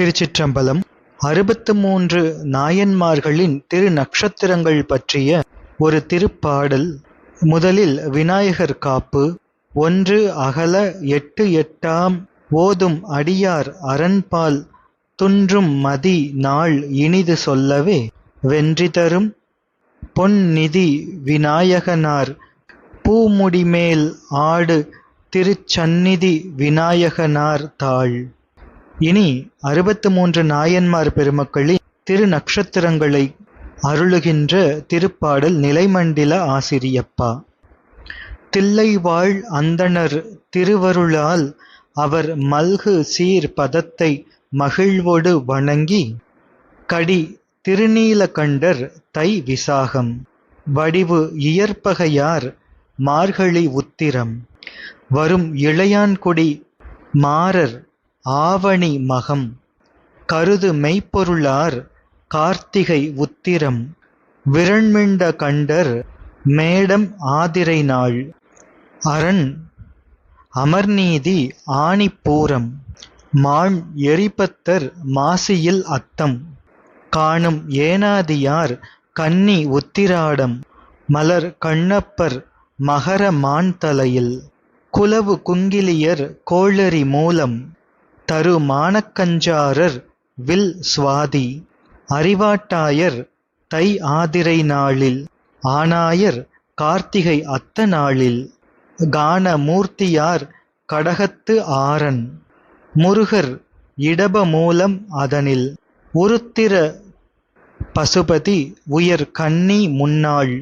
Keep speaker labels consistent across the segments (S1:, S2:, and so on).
S1: திருச்சிற்றம்பலம் அறுபத்து மூன்று நாயன்மார்களின் திரு நட்சத்திரங்கள் பற்றிய ஒரு திருப்பாடல். முதலில் விநாயகர் காப்பு. ஒன்று அகல எட்டு எட்டாம் ஓதும் அடியார் அரண்பால். துன்றும் மதி நாள் இனிது சொல்லவே வென்றி தரும். பொன்னிதி விநாயகனார். பூமுடிமேல் ஆடு திருச்சந்நிதி விநாயகனார் தாள். இனி அறுபத்து மூன்று நாயன்மார் பெருமக்களின் திரு நட்சத்திரங்களை அருளுகின்ற திருப்பாடல் நிலைமண்டில ஆசிரியப்பா. தில்லைவாழ் அந்தணர் திருவருளால் அவர் மல்கு சீர் பதத்தை மகிழ்வோடு வணங்கி கடி திருநீலகண்டர் தை விசாகம் வடிவு இயற்பகையார் மார்கழி உத்திரம் வரும் இளையான்குடி மாறர் ஆவணி மகம். கருது மெய்ப்பொருளார் கார்த்திகை உத்திரம். விரண்மிண்ட கண்டர் மேடம் ஆதிரை நாள். அரண் அமர்நீதி ஆணிப்பூரம் மாண் எரிபத்தர் மாசியில் அத்தம். காணும் ஏனாதியார் கன்னி உத்திராடம். மலர் கண்ணப்பர் மகர மான்தலையில் குலவு குங்கிலியர் கோளரி மூலம். தரு மானக்கஞ்சாரர் வில் சுவாதி அறிவாட்டாயர் தை ஆதிரை நாளில் ஆனாயர் கார்த்திகை அத்த நாளில் கான மூர்த்தியார் கடகத்து ஆரன் முருகர் இடப மூலம் அதனில் உருத்திர பசுபதி உயர் கன்னி முன்னாள்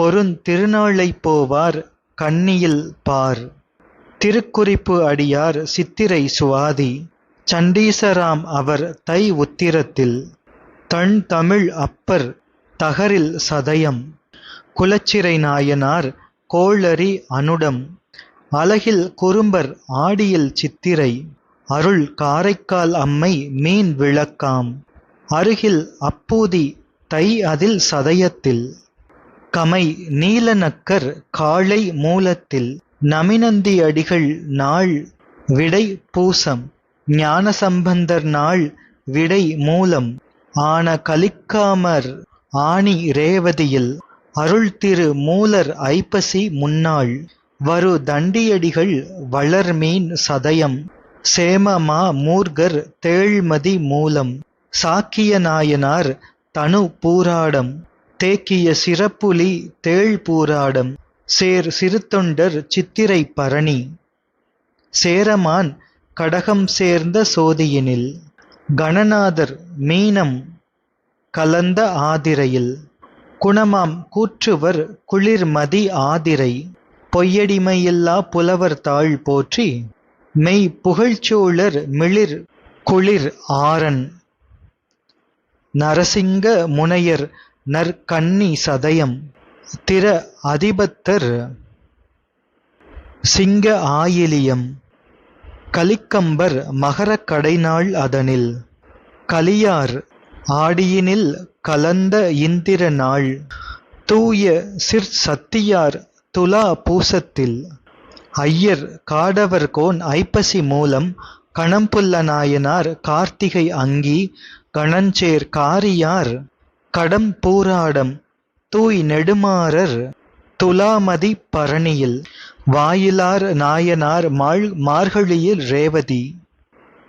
S1: பொருந் திருநாளைப் போவார் கன்னியில் பார். திருக்குறிப்பு அடியார் சித்திரை சுவாதி சண்டீசராம் அவர் தை உத்திரத்தில் தன் தமிழ் அப்பர் தகரில் சதயம் குலச்சிறை நாயனார் கோளரி அனுடம் அலகில் குறும்பர் ஆடியில் சித்திரை அருள் காரைக்கால் அம்மை மீன் விளக்காம் அருகில் அப்பூதி தை அதில் சதயத்தில் கமை நீலநக்கர் காளை மூலத்தில் நமிநந்தி அடிகள் நாள் விடை பூசம். ஞானசம்பந்தர் நாள் விடை மூலம். ஆன கலிக்காமர் ஆணி ரேவதியில். அருள் திரு மூலர் ஐப்பசி முன்னாள். வரு தண்டியடிகள் வளர்மீன் சதயம். சேமமா மூர்கர் தேள்மதி மூலம். சாக்கிய நாயனார் தனு பூராடம். தேக்கிய சிறப்புலி தேள் பூராடம். சேர் சிறுத்தொண்டர் சித்திரை பரணி. சேரமான் கடகம் சேர்ந்த சோதியினில். கணநாதர் மீனம் கலந்த ஆதிரையில். குணமாம் கூற்றுவர் குளிர்மதி ஆதிரை. பொய்யடிமையில்லா புலவர் தாழ் போற்றி. மெய் புகழ்ச்சோழர் மிளிர் குளிர் ஆரன். நரசிங்க முனையர் நற்கன்னி சதயம். திர அதிபத்தர் சிங்க ஆயிலியம் கலிக்கம்பர் மகரக் கடைநாள் அதனில் கலியார் ஆடியினில் கலந்த இந்திர நாள் தூய சிற் சத்தியார் துலா பூசத்தில் ஐயர் காடவர் கோன் ஐப்பசி மூலம் கணம்புல்ல நாயனார் கார்த்திகை அங்கி கணஞ்சேர் காரியார் கடம் பூராடம் தூய் நெடுமாறர் துலாமதி பரணியில் வாயிலார் நாயனார் மாள் மார்கழியில் ரேவதி.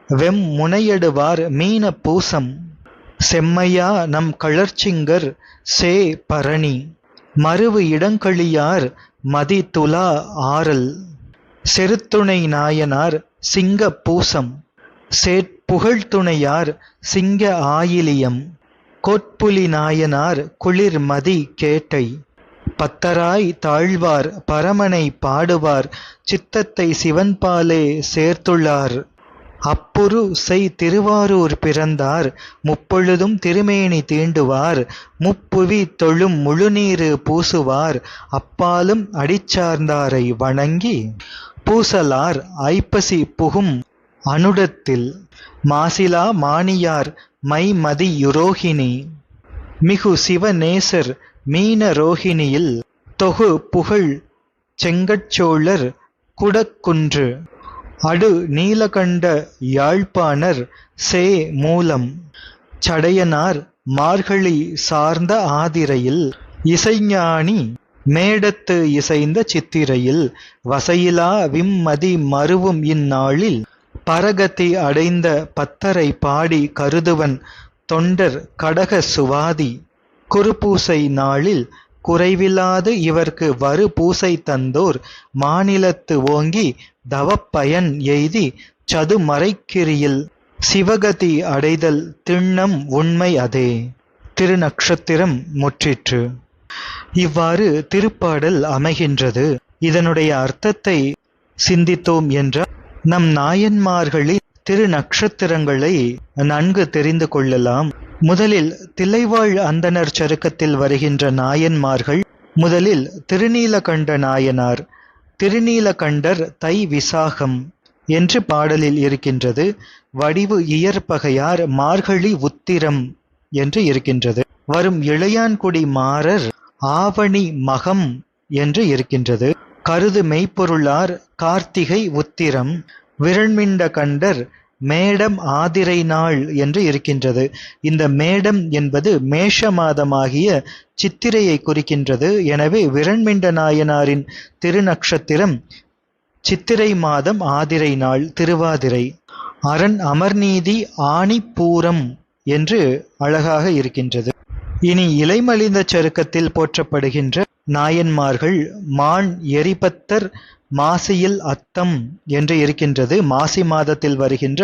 S1: வெம் முனையடுவார் மீன பூசம் செம்மையா நம் கழற்சிங்கர் சே பரணி. மருவு இடங்களியார் மதி துலா ஆரல் செருத்துணை நாயனார் சிங்க பூசம் சேட்புகழ்துணையார் சிங்க ஆயிலியம். கோட்புலி நாயனார் குளிர் மதி கேட்டை. பத்தராய் தாழ்வார் பரமனை பாடுவார் சித்தத்தை சிவன்பாலே சேர்த்துள்ளார். அப்புரு செய் திருவாரூர் பிறந்தார் முப்பொழுதும் திருமேனி தீண்டுவார் முப்புவி தொழும் முழுநீரு பூசுவார் அப்பாலும் அடிச்சார்ந்தாரை வணங்கி பூசலார் ஐப்பசி புகும் அனுடத்தில் மாசிலா மானியார் மைமதியுரோகிணி மிகு சிவநேசர் மீன ரோகிணியில் தொகு புகழ் செங்கட்சோழர் குடக்குன்று. அடு நீலகண்ட யாழ்ப்பாணர் சே மூலம். சடையனார் மார்கழி சார்ந்த ஆதிரையில். இசைஞானி மேடத்து இசைந்த சித்திரையில். வசையிலா விம்மதி மருவும் இந்நாளில் பரகதி அடைந்த பத்தரை பாடி கருதுவன் தொண்டர் கடக சுவாதி. குருபூசை நாளில் குறைவில்லாது இவர்க்கு வரு பூசை தந்தோர் மாநிலத்து ஓங்கி தவப்பயன் எய்தி சதுமறைக்கிரியில். சிவகதி அடைதல் திண்ணம் உண்மை அதே. திருநக்ஷத்திரம் முற்றிற்று. இவ்வாறு திருப்பாடல் அமைகின்றது. இதனுடைய அர்த்தத்தை சிந்தித்தோம் என்றால் நம் நாயன்மார்களின் திரு நட்சத்திரங்களை நன்கு தெரிந்து கொள்ளலாம். முதலில் தில்லைவாழ் அந்தனர் சருக்கத்தில் வருகின்ற நாயன்மார்கள் முதலில் திருநீலகண்ட நாயனார் திருநீலகண்டர் தை விசாகம் என்று பாடலில் இருக்கின்றது. வடிவு இயற்பகையார் மார்கழி உத்திரம் என்று இருக்கின்றது. வரும் இளையான்குடி மாறர் ஆவணி மகம் என்று இருக்கின்றது. கருது மெய்ப்பொருளார் கார்த்திகை உத்திரம் விரண்மிண்ட கண்டர் மேடம் ஆதிரை நாள் என்று இருக்கின்றது. இந்த மேடம் என்பது மேஷ மாதமாகிய சித்திரையை குறிக்கின்றது. எனவே விரண்மிண்ட நாயனாரின் திருநக்ஷத்திரம் சித்திரை மாதம் ஆதிரை நாள் திருவாதிரை. அரண் அமர்நீதி ஆணிப்பூரம் என்று அழகாக இருக்கின்றது. இனி இலைமலிந்த சருக்கத்தில் போற்றப்படுகின்ற நாயன்மார்கள் மான் எரிபத்தர் மாசியில் அத்தம் என்று இருக்கின்றது. மாசி மாதத்தில் வருகின்ற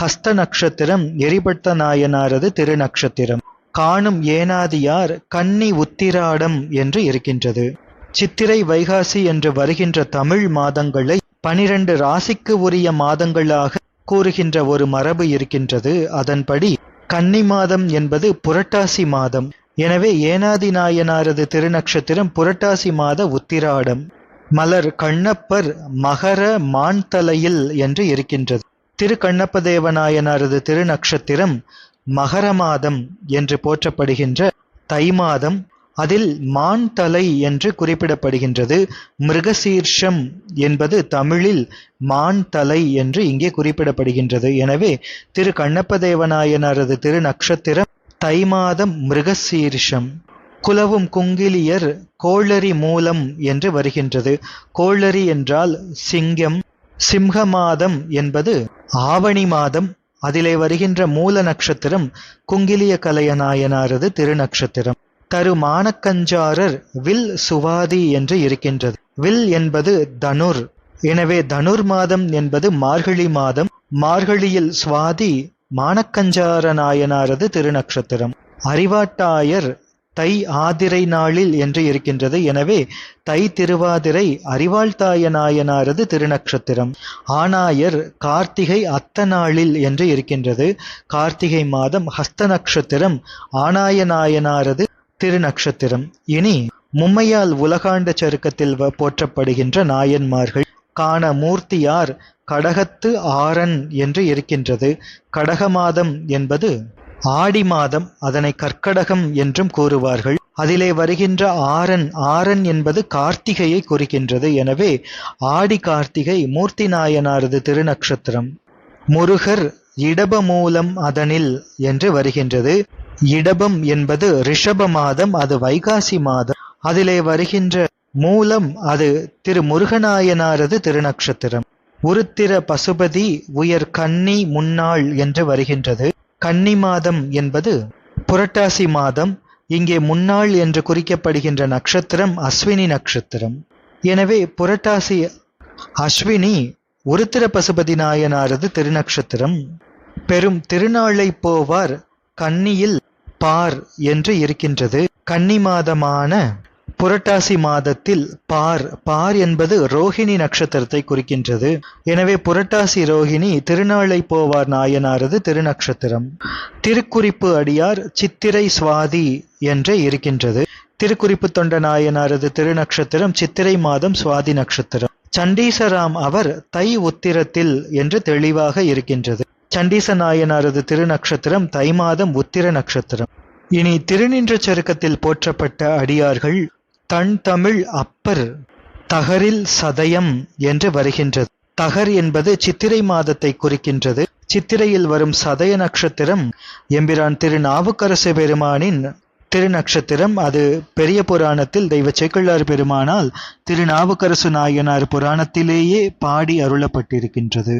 S1: ஹஸ்த நட்சத்திரம் எரிபட்ட நாயனாரது திருநக்ஷத்திரம் காணும் ஏனாதியார் கன்னி உத்திராடம் என்று இருக்கின்றது. சித்திரை வைகாசி என்று வருகின்ற தமிழ் மாதங்களை பனிரெண்டு ராசிக்கு உரிய மாதங்களாக கூறுகின்ற ஒரு மரபு இருக்கின்றது. அதன்படி கன்னி மாதம் என்பது புரட்டாசி மாதம். எனவே ஏனாதி நாயனாரது திருநக்ஷத்திரம் புரட்டாசி மாத உத்திராடம். மலர் கண்ணப்பர் மகர மான்தலையில் என்று இருக்கின்றது. திரு கண்ணப்ப தேவநாயனாரது திருநக்ஷத்திரம் மகர மாதம் என்று போற்றப்படுகின்ற தை மாதம். அதில் மான் தலை என்று குறிப்பிடப்படுகின்றது. மிருகசீர்ஷம் என்பது தமிழில் மான் தலை என்று இங்கே குறிப்பிடப்படுகின்றது. எனவே திரு கண்ணப்ப தேவநாயனாரது திரு நட்சத்திரம் தை மாதம் மிருகசீர்ஷம். குலவும் குங்கிலியர் கோளரி மூலம் என்று வருகின்றது. கோளரி என்றால் சிங்கம் சிம்ஹ மாதம் என்பது ஆவணி மாதம். அதிலே வருகின்ற மூல நட்சத்திரம் குங்கிலிய கலையநாயனாரது திருநக்ஷத்திரம். தருமானக்கஞ்சாரர் வில் சுவாதி என்று இருக்கின்றது. வில் என்பது தனுர். எனவே தனுர் மாதம் என்பது மார்கழி மாதம். மார்கழியில் சுவாதி மானக்கஞ்சார நாயனாரது திருநக்ஷத்திரம். அறிவாட்டாயர் தை ஆதிரை நாளில் என்று இருக்கின்றது. எனவே தை திருவாதிரை அறிவாழ்த்தாய நாயனாரது திருநக்ஷத்திரம். ஆனாயர் கார்த்திகை அத்த நாளில் என்று இருக்கின்றது. கார்த்திகை மாதம் ஹஸ்த நட்சத்திரம் ஆனாய நாயனாரது திருநக்ஷத்திரம். இனி மும்மையால் உலகாண்ட சருக்கத்தில் போற்றப்படுகின்ற நாயன்மார்கள் காண மூர்த்தியார் கடகத்து ஆரன் என்று இருக்கின்றது. கடக மாதம் என்பது ஆடி மாதம் அதனை கற்கடகம் என்றும் கூறுவார்கள். அதிலே வருகின்ற ஆரன் ஆரன் என்பது கார்த்திகையை குறிக்கின்றது. எனவே ஆடி கார்த்திகை மூர்த்தி நாயனாரது திருநக்ஷத்திரம். முருகர் இடப மூலம் அதனில் என்று வருகின்றது. இடபம் என்பது ரிஷப மாதம் அது வைகாசி மாதம். அதிலே வருகின்ற மூலம் அது திரு முருகநாயனாரது திருநக்ஷத்திரம். உருத்திர பசுபதி உயர் கன்னி முன்னாள் என்று வருகின்றது. கன்னி மாதம் என்பது புரட்டாசி மாதம் இங்கே முன்னாள் என்று குறிக்கப்படுகின்ற நட்சத்திரம் அஸ்வினி நட்சத்திரம் எனவே புரட்டாசி அஸ்வினி உருத்திர பசுபதி நாயனாரது திருநக்ஷத்திரம். பெரும் திருநாளை போவார் கன்னியில் பார் என்று இருக்கின்றது. கன்னி மாதமான புரட்டாசி மாதத்தில் பார் பார் என்பது ரோஹிணி நட்சத்திரத்தை குறிக்கின்றது. எனவே புரட்டாசி ரோஹிணி திருநாளை போவார் நாயனாரது திருநக்ஷத்திரம். திருக்குறிப்பு அடியார் சித்திரை சுவாதி என்று இருக்கின்றது. திருக்குறிப்பு தொண்ட நாயனாரது திருநக்ஷத்திரம் சித்திரை மாதம் சுவாதி நட்சத்திரம். சண்டீசராம் அவர் தை உத்திரத்தில் என்று தெளிவாக இருக்கின்றது. சண்டீச நாயனாரது திருநக்ஷத்திரம் தை மாதம் உத்திர நட்சத்திரம் இனி திருநின்ற சருக்கத்தில் போற்றப்பட்ட அடியார்கள் தன் தமிழ் அப்பர் தகரில் சதயம் என்று வருகின்றது. தகர் என்பது சித்திரை மாதத்தை குறிக்கின்றது. சித்திரையில் வரும் சதய நட்சத்திரம் எம்பிரான் திரு நாவுக்கரசு பெருமானின் திருநக்ஷத்திரம். அது பெரிய புராணத்தில் தெய்வ சேக்கிழார் பெருமானால் திருநாவுக்கரசு நாயனார் புராணத்திலேயே பாடி அருளப்பட்டிருக்கின்றது.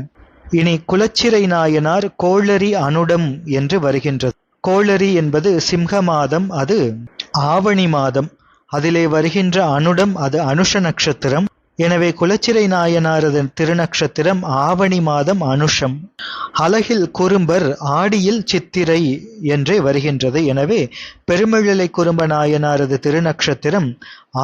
S1: இனி குலச்சிறை நாயனார் கோளரி அனுடம் என்று வருகின்றது. கோளரி என்பது சிம்ஹ மாதம் அது ஆவணி மாதம். அதிலே வருகின்ற அனுடம் அது அனுஷ நட்சத்திரம். எனவே குலச்சிறை நாயனாரது திருநக்ஷத்திரம் ஆவணி மாதம் அனுஷம். அழகில் குறும்பர் ஆடியில் சித்திரை என்றே வருகின்றது. எனவே பெருமிழலை குறும்ப நாயனாரது திருநக்ஷத்திரம்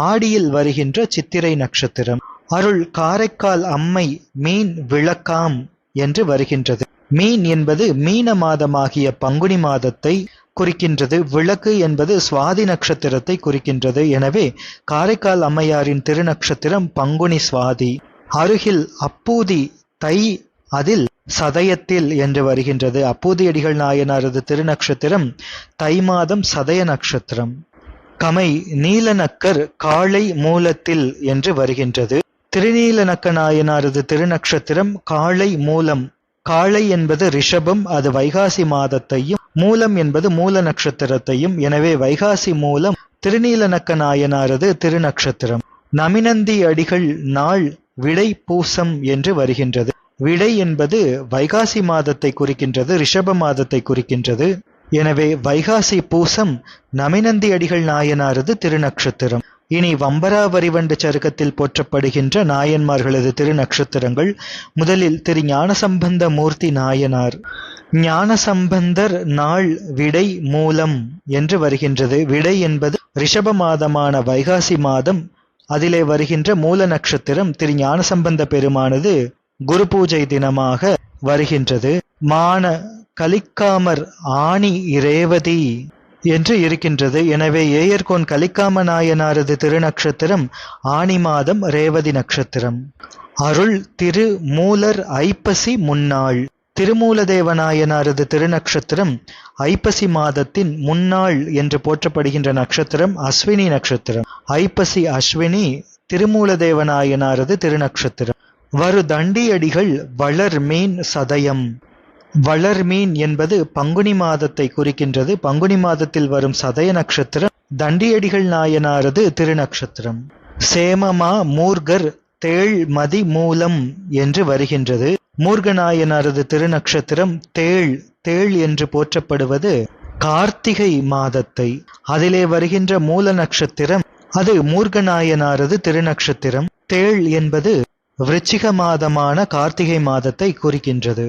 S1: ஆடியில் வருகின்ற சித்திரை நட்சத்திரம். அருள் காரைக்கால் அம்மை மீன் விளக்காம் என்று வருகின்றது. மீன் என்பது மீன மாதமாகிய பங்குனி மாதத்தை குறிக்கின்றது. விளக்கு என்பது சுவாதி நட்சத்திரத்தை குறிக்கின்றது. எனவே காரைக்கால் அம்மையாரின் திருநக்ஷத்திரம் பங்குனி சுவாதி. அருகில் அப்பூதி தை அதில் சதயத்தில் என்று வருகின்றது. அப்பூதியடிகள் நாயனாரது திருநக்ஷத்திரம் தை மாதம் சதய நட்சத்திரம். கமை நீலநக்கர் காளை மூலத்தில் என்று வருகின்றது. திருநீலநக்க நாயனாரது திருநக்ஷத்திரம் காளை மூலம். காளை என்பது ரிஷபம் அது வைகாசி மாதத்தையும் மூலம் என்பது மூல நட்சத்திரத்தையும் எனவே வைகாசி மூலம் திருநீலநக்க நாயனாரது திருநக்ஷத்திரம். நமினந்தி அடிகள் நாள் விடை பூசம் என்று வருகின்றது. விடை என்பது வைகாசி மாதத்தை குறிக்கின்றது ரிஷப மாதத்தை குறிக்கின்றது. எனவே வைகாசி பூசம் நமினந்தி அடிகள் நாயனாரது திருநக்ஷத்திரம். இனி வம்பராவரிவண்டு சருக்கத்தில் போற்றப்படுகின்ற நாயன்மார்களது திருநக்ஷத்திரங்கள் முதலில் திரு ஞானசம்பந்த மூர்த்தி நாயனார். ஞானசம்பந்தர் நாள் விடை மூலம் என்று வருகின்றது. விடை என்பது ரிஷப மாதமான வைகாசி மாதம். அதிலே வருகின்ற மூல நட்சத்திரம் திரு ஞானசம்பந்த பெருமானது குரு பூஜை தினமாக வருகின்றது. மான கலிக்காமர் ஆணி இரேவதி. என்று இருக்கின்றது. எனவே ஏயர்கோன் கலிக்காம நாயனாரது திருநக்ஷத்திரம் ஆணி மாதம் ரேவதி நட்சத்திரம் அருள் திரு மூலர் ஐப்பசி முன்னாள். திருமூலதேவநாயனாரது திருநக்ஷத்திரம் ஐப்பசி மாதத்தின் முன்னாள் என்று போற்றப்படுகின்ற நட்சத்திரம் அஸ்வினி நட்சத்திரம் ஐப்பசி அஸ்வினி திருமூலதேவநாயனாரது திருநக்ஷத்திரம். வரு தண்டியடிகள் வளர் மீன் சதயம். வளர்மீன் என்பது பங்குனி மாதத்தை குறிக்கின்றது. பங்குனி மாதத்தில் வரும் சதய நட்சத்திரம் தண்டியடிகள் நாயனாரது திருநக்ஷத்திரம் சேமமா மூர்கர் தேள் மதி மூலம் என்று வருகின்றது. மூர்கநாயனாரது திருநக்ஷத்திரம் தேள் தேள் என்று போற்றப்படுவது கார்த்திகை மாதத்தை. அதிலே வருகின்ற மூல நட்சத்திரம் அது மூர்கநாயனாரது திருநக்ஷத்திரம் தேள் என்பது விருச்சிக மாதமான கார்த்திகை மாதத்தை குறிக்கின்றது.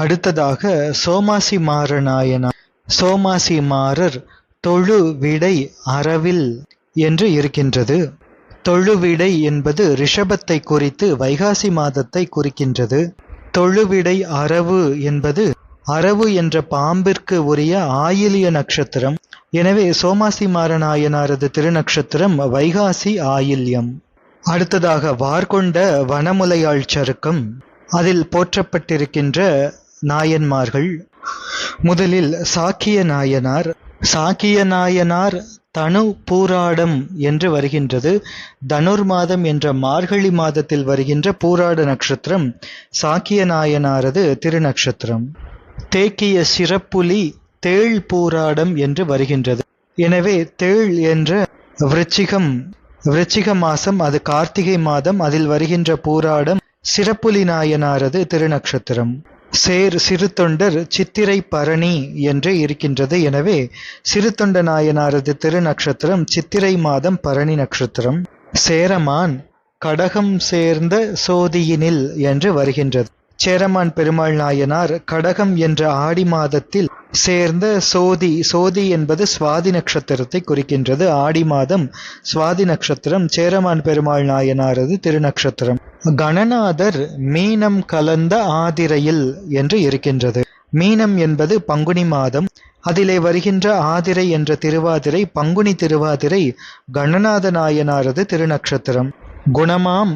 S1: அடுத்ததாக சோமாசி மாறநாயனார் சோமாசி மாறர் தொழு விடை அறவில் என்று இருக்கின்றது. தொழுவிடை என்பது ரிஷபத்தை குறித்து வைகாசி மாதத்தை குறிக்கின்றது. தொழுவிடை அரவு என்பது அரவு என்ற பாம்பிற்கு உரிய ஆயிலிய நட்சத்திரம். எனவே சோமாசி மாறநாயனாரது திருநக்ஷத்திரம் வைகாசி ஆயில்யம். அடுத்ததாக வார்கொண்ட வனமுலையாள் சருக்கம். அதில் போற்றப்பட்டிருக்கின்ற நாயன்மார்கள். முதலில் சாக்கிய நாயனார். சாக்கிய நாயனார் தனு பூராடம் என்று வருகின்றது. தனுர் மாதம் என்ற மார்கழி மாதத்தில் வருகின்ற பூராட நட்சத்திரம் சாக்கிய நாயனாரது திருநக்ஷத்திரம் தேக்கிய சிறப்புலி தேள் பூராடம் என்று வருகின்றது. எனவே தேள் என்ற விருச்சிகம் விருச்சிக மாசம் அது கார்த்திகை மாதம் அதில் வருகின்ற பூராடம் சிறப்புலி நாயனாரது திருநக்ஷத்திரம். சேர் சிறுத்தொண்டர் சித்திரை பரணி என்று இருக்கின்றது. எனவே சிறுத்தொண்ட நாயனாரது திருநக்ஷத்திரம் சித்திரை மாதம் பரணி நட்சத்திரம் சேரமான் கடகம் சேர்ந்த சோதியினில் என்று வருகின்றது. சேரமான் பெருமாள் நாயனார் கடகம் என்ற ஆடி மாதத்தில் சேர்ந்த சோதி சோதி என்பது சுவாதி நட்சத்திரத்தை குறிக்கின்றது. ஆடி மாதம் சுவாதி நட்சத்திரம் சேரமான் பெருமாள் நாயனாரது திருநக்ஷத்திரம் கணநாதர் மீனம் கலந்த ஆதிரையில் என்று இருக்கின்றது. மீனம் என்பது பங்குனி மாதம். அதிலே வருகின்ற ஆதிரை என்ற திருவாதிரை பங்குனி திருவாதிரை கணநாத நாயனாரது திருநக்ஷத்திரம் குணமாம்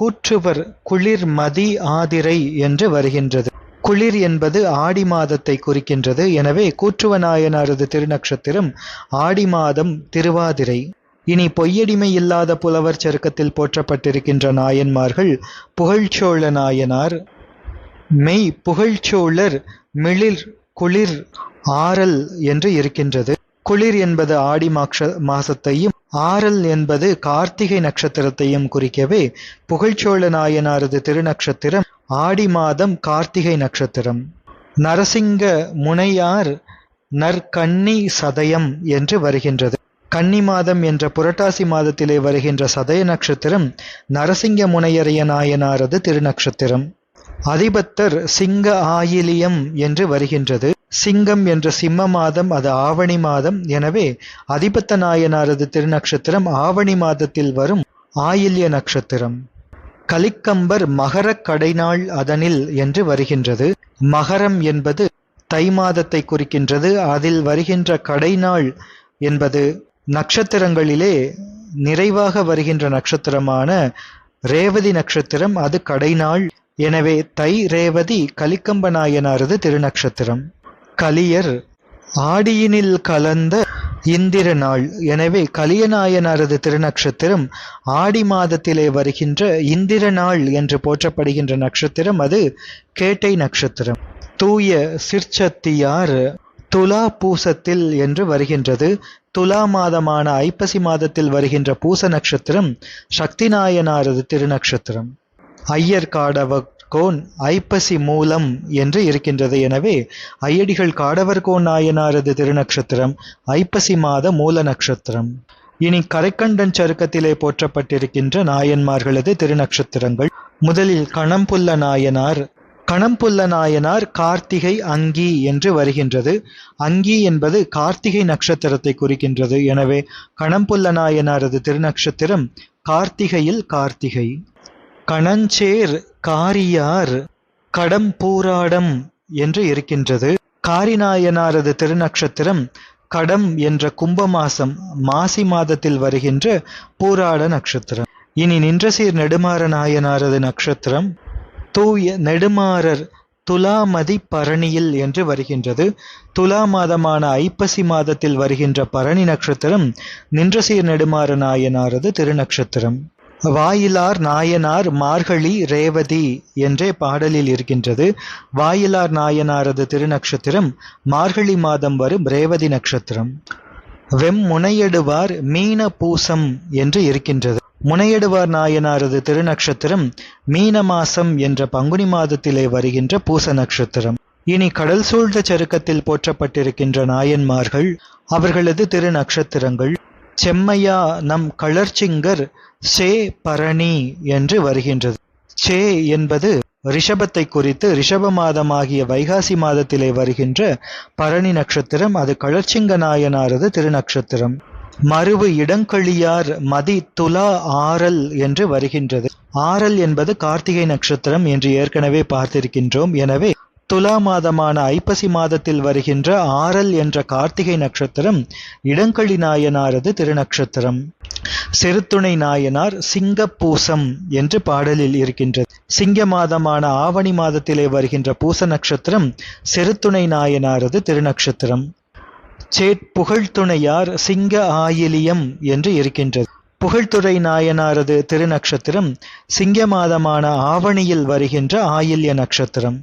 S1: கூற்றுவர் குளிர் மதி ஆதிரை என்று வருகின்றது. குளிர் என்பது ஆடி மாதத்தை குறிக்கின்றது. எனவே கூற்றுவநாயனாரது திருநக்ஷத்திரம் ஆடி மாதம் திருவாதிரை. இனி பொய்யடிமை இல்லாத புலவர் சருக்கத்தில் போற்றப்பட்டிருக்கின்ற நாயன்மார்கள் புகழ்ச்சோழ நாயனார். மெய் புகழ்ச்சோழர் மிளிர் குளிர் ஆரல் என்று இருக்கின்றது. குளிர் என்பது ஆடி மாக்ஷ மாசத்தையும் ஆரல் என்பது கார்த்திகை நட்சத்திரத்தையும் குறிக்கவே புகழ்ச்சோழ நாயனாரது திருநக்ஷத்திரம் ஆடி மாதம் கார்த்திகை நட்சத்திரம். நரசிங்க முனையார் நற்கன்னி சதயம் என்று வருகின்றது. கன்னி மாதம் என்ற புரட்டாசி மாதத்திலே வருகின்ற சதய நட்சத்திரம் நரசிங்க முனையரைய நாயனாரது திருநக்ஷத்திரம் அதிபத்தர் சிங்க ஆயிலியம் என்று வருகின்றது. சிங்கம் என்ற சிம்ம மாதம் அது ஆவணி மாதம். எனவே அதிபத்த நாயனாரது திருநக்ஷத்திரம் ஆவணி மாதத்தில் வரும் ஆயில்ய நட்சத்திரம். கலிக்கம்பர் மகரக் கடைநாள் அதனில் என்று வருகின்றது. மகரம் என்பது தை மாதத்தை குறிக்கின்றது. அதில் வருகின்ற கடைநாள் என்பது நட்சத்திரங்களிலே நிறைவாக வருகின்ற நட்சத்திரமான ரேவதி நட்சத்திரம் அது கடைநாள். எனவே தை ரேவதி கலிக்கம்ப நாயனாரது திருநக்ஷத்திரம் கலியர் ஆடியினில் கலந்த இந்திர நாள் எனவே கலியநாயனாரது திருநக்ஷத்திரம் ஆடி மாதத்திலே வருகின்ற இந்திர நாள் என்று போற்றப்படுகின்ற நட்சத்திரம் அது கேட்டை நட்சத்திரம் தூய சிற்சத்தியார் துலா பூசத்தில் என்று வருகின்றது. துலா மாதமான ஐப்பசி மாதத்தில் வருகின்ற பூச நட்சத்திரம் சக்தி நாயனாரது திருநக்ஷத்திரம். ஐயர் கோன் ஐப்பசி மூலம் என்று இருக்கின்றது. எனவே ஐயடிகள் காடவர்கோன் நாயனாரது திருநக்ஷத்திரம் ஐப்பசி மாத மூல நட்சத்திரம் இனி கரைக்கண்டன் சருக்கத்திலே போற்றப்பட்டிருக்கின்ற நாயன்மார்களது திருநக்ஷத்திரங்கள். முதலில் கணம்புல்ல நாயனார் கணம்புல்ல நாயனார் கார்த்திகை அங்கி என்று வருகின்றது. அங்கி என்பது கார்த்திகை நட்சத்திரத்தை குறிக்கின்றது. எனவே கணம்புல்ல நாயனாரது திருநக்ஷத்திரம் கார்த்திகையில் கார்த்திகை. கணஞ்சேர் காரியார் கடம்பூராடம் என்று இருக்கின்றது. காரிநாயனாரது திருநக்ஷத்திரம் கடம் என்ற கும்ப மாசம் மாசி மாதத்தில் வருகின்ற பூராட நட்சத்திரம் இனி நின்றசீர் நெடுமாற நாயனாரது நட்சத்திரம் தூய நெடுமாறர் துலாமதி பரணியில் என்று வருகின்றது. துலா மாதமான ஐப்பசி மாதத்தில் வருகின்ற பரணி நட்சத்திரம் நின்றசீர் நெடுமாற நாயனாரது திருநக்ஷத்திரம். வாயிலார் நாயனார் மார்கழி ரேவதி என்றே பாடலில் இருக்கின்றது. வாயிலார் நாயனாரது திருநக்ஷத்திரம் மார்கழி மாதம் வரும் ரேவதி நட்சத்திரம் வெம் முனையடுவார் மீன பூசம் என்று இருக்கின்றது. முனையடுவார் நாயனாரது திருநக்ஷத்திரம் மீன மாசம் என்ற பங்குனி மாதத்திலே வருகின்ற பூச நட்சத்திரம் இனி கடல் சூழ்ந்த சருக்கத்தில் போற்றப்பட்டிருக்கின்ற நாயன்மார்கள் அவர்களது திருநக்ஷத்திரங்கள் செம்மையா நம் களர்ச்சிங்கர் சே பரணி என்று வருகின்றது. சே என்பது ரிஷபத்தை குறித்து ரிஷப மாதமாகிய வைகாசி மாதத்திலே வருகின்ற பரணி நட்சத்திரம் அது களர்ச்சிங்க நாயனாரது திருநக்ஷத்திரம் மறுவு இடங்கழியார் மதி துலா ஆரல் என்று வருகின்றது. ஆரல் என்பது கார்த்திகை நட்சத்திரம் என்று ஏற்கனவே பார்த்திருக்கின்றோம். எனவே துலா மாதமான ஐப்பசி மாதத்தில் வருகின்ற ஆரல் என்ற கார்த்திகை நட்சத்திரம் இடங்களி நாயனாரது திருநக்ஷத்திரம் செருத்துணை நாயனார் சிங்கப்பூசம் என்று பாடலில் இருக்கின்றது. சிங்க மாதமான ஆவணி மாதத்திலே வருகின்ற பூச நட்சத்திரம் செருத்துணை நாயனாரது திருநக்ஷத்திரம் சேட் புகழ்துணையார் சிங்க ஆயிலியம் என்று இருக்கின்றது. புகழ்துறை நாயனாரது திருநக்ஷத்திரம் சிங்க மாதமான ஆவணியில் வருகின்ற ஆயில்ய நட்சத்திரம்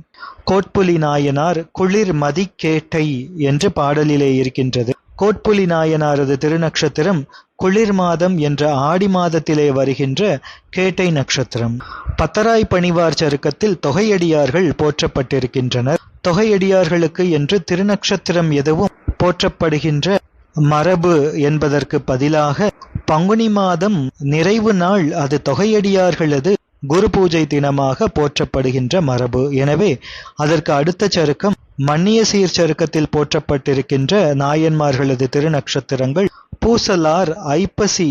S1: கோட்புலி நாயனார் குளிர் மதிக்கேட்டை என்று பாடலிலே இருக்கின்றது. கோட்புலி நாயனாரது திருநக்ஷத்திரம் குளிர் மாதம் என்ற ஆடி மாதத்திலே வருகின்ற கேட்டை நட்சத்திரம் பத்தராய் பணிவார் சருக்கத்தில் தொகையடியார்கள் போற்றப்பட்டிருக்கின்றனர். தொகையடியார்களுக்கு என்று திருநக்ஷத்திரம் எதுவும் போற்றப்படுகின்ற மரபு என்பதற்கு பதிலாக பங்குனி மாதம் நிறைவு நாள் அது தொகையடியார்களது குரு பூஜை தினமாக போற்றப்படுகின்ற மரபு. எனவே அதற்கு அடுத்த சருக்கம் மன்னிய சீர் சருக்கத்தில் போற்றப்பட்டிருக்கின்ற நாயன்மார்களது திருநக்ஷத்திரங்கள் பூசலார் ஐப்பசி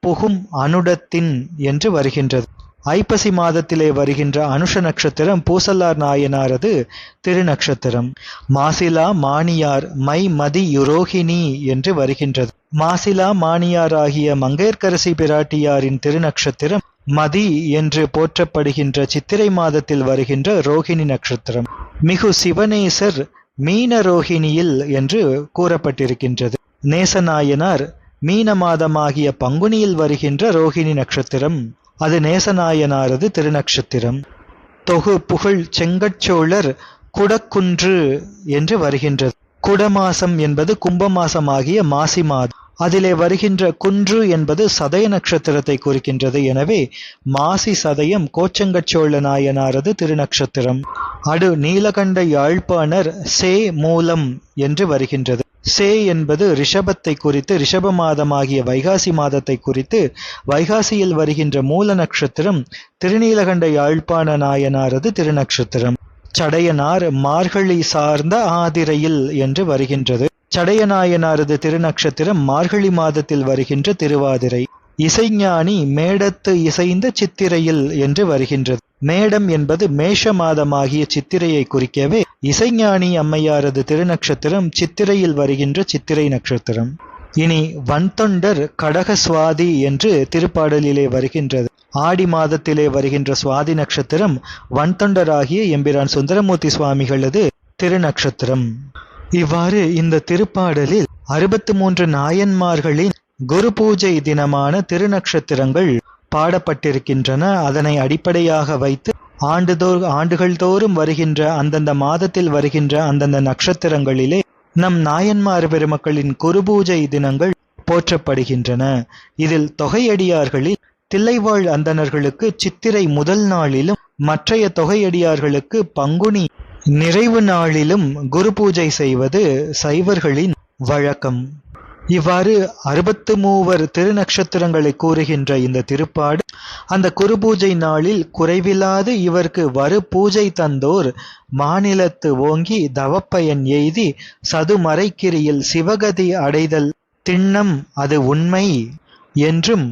S1: புகும் அனுடத்தின் என்று வருகின்றது. ஐப்பசி மாதத்திலே வருகின்ற அனுஷ நட்சத்திரம் பூசல்லார் நாயனாரது திருநக்ஷத்திரம் மாசிலா மானியார் மை மதி யுரோகிணி என்று வருகின்றது. மாசிலா மானியார் ஆகிய மங்கையர்கரசி பிராட்டியாரின் திருநக்ஷத்திரம் மதி என்று போற்றப்படுகின்ற சித்திரை மாதத்தில் வருகின்ற ரோகிணி நட்சத்திரம். மிகு சிவனேசர் மீன ரோஹிணியில் என்று கூறப்பட்டிருக்கின்றது. நேசநாயனார் மீன மாதமாகிய பங்குனியில் வருகின்ற ரோஹிணி நட்சத்திரம். அது நேசநாயனாரது திருநக்ஷத்திரம். தொகு புகழ் செங்கட்சோழர் குடக்குன்று என்று வருகின்றது. குடமாசம் என்பது கும்பமாசமாகிய மாசி மாதம். அதிலே வருகின்ற குன்று என்பது சதய நட்சத்திரத்தை குறிக்கின்றது. எனவே மாசி சதயம் கோச்சங்கச்சோழ நாயனாரது திருநக்ஷத்திரம். அடு நீலகண்ட யாழ்ப்பாணர் சே மூலம் என்று வருகின்றது. சே என்பது ரிஷபத்தை குறித்து ரிஷப மாதமாகிய வைகாசி மாதத்தை குறித்து வைகாசியில் வருகின்ற மூல நட்சத்திரம் திருநீலகண்ட யாழ்ப்பாண நாயனாரது திருநக்ஷத்திரம் சடையனார் மார்கழி சார்ந்த ஆதிரையில் என்று வருகின்றது. சடையநாயனாரது திருநக்ஷத்திரம் மார்கழி மாதத்தில் வருகின்ற திருவாதிரை. இசைஞானி மேடத்து இசைந்த சித்திரையில் என்று வருகின்றது. மேடம் என்பது மேஷ மாதமாகிய சித்திரையை குறிக்கவே இசைஞானி அம்மையாரது திருநக்ஷத்திரம் சித்திரையில் வருகின்ற சித்திரை நட்சத்திரம் இனி வன்தொண்டர் கடக சுவாதி என்று திருப்பாடலிலே வருகின்றது. ஆடி மாதத்திலே வருகின்ற சுவாதி நட்சத்திரம் வன்தொண்டராகிய எம்பிரான் சுந்தரமூர்த்தி சுவாமிகளது திருநக்ஷத்திரம். இவ்வாறு இந்த திருப்பாடலில் அறுபத்து மூன்று நாயன்மார்களின் குரு பூஜை தினமான திருநக்ஷத்திரங்கள் பாடப்பட்டிருக்கின்றன. அதனை அடிப்படையாக வைத்து ஆண்டுதோ ஆண்டுகள் தோறும் வருகின்ற அந்தந்த மாதத்தில் வருகின்ற அந்தந்த நட்சத்திரங்களிலே நம் நாயன்மார் பெருமக்களின் குருபூஜை தினங்கள் போற்றப்படுகின்றன. இதில் தொகையடியார்களில் தில்லைவாழ் அந்தணர்களுக்கு சித்திரை முதல் நாளிலும் மற்றைய தொகையடியார்களுக்கு பங்குனி நிறைவு நாளிலும் குரு பூஜை செய்வது சைவர்களின் வழக்கம். இவ்வாறு அறுபத்து மூவர் திருநக்ஷத்திரங்களை கூறுகின்ற இந்த திருப்பாடு அந்த குரு பூஜை நாளில் குறைவில்லாது இவருக்கு வரு பூஜை தந்தோர் மாநிலத்து ஓங்கி தவப்பயன் எய்தி சதுமறைக்கிரியில் சிவகதி அடைதல் திண்ணம் அது உண்மை என்றும்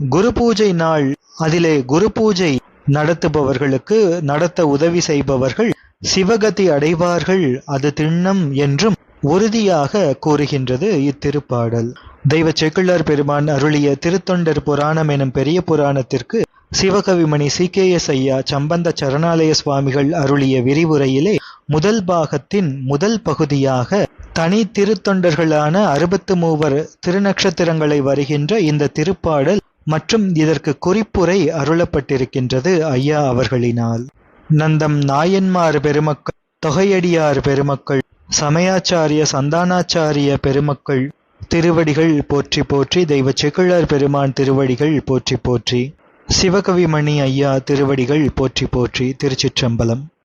S1: குரு பூஜை நாள் அதிலே குரு பூஜை நடத்துபவர்களுக்கு நடத்த உதவி செய்பவர்கள் சிவகதி அடைவார்கள் அது திண்ணம் என்றும் உறுதியாக கூறுகின்றது இத்திருப்பாடல். தெய்வ செக்குள்ளார் பெருமான் அருளிய திருத்தொண்டர் புராணம் எனும் பெரிய புராணத்திற்கு சிவகவிமணி சி. கே. எஸ். ஐயா சம்பந்த சரணாலய சுவாமிகள் அருளிய விரிவுரையிலே முதல் பாகத்தின் முதல் பகுதியாக தனி திருத்தொண்டர்களான அறுபத்து மூவர் திருநக்ஷத்திரங்களை வருகின்ற இந்த திருப்பாடல் மற்றும் இதற்கு குறிப்புரை அருளப்பட்டிருக்கின்றது ஐயா அவர்களினால். நந்தம் நாயன்மார் பெருமக்கள் தொகையடியார் பெருமக்கள் சமயாச்சாரிய சந்தானாச்சாரிய பெருமக்கள் திருவடிகள் போற்றி போற்றி தெய்வ செக்குழார் பெருமான் திருவடிகள் போற்றி போற்றி சிவகவிமணி ஐயா திருவடிகள் போற்றி போற்றி திருச்சிற்றம்பலம்.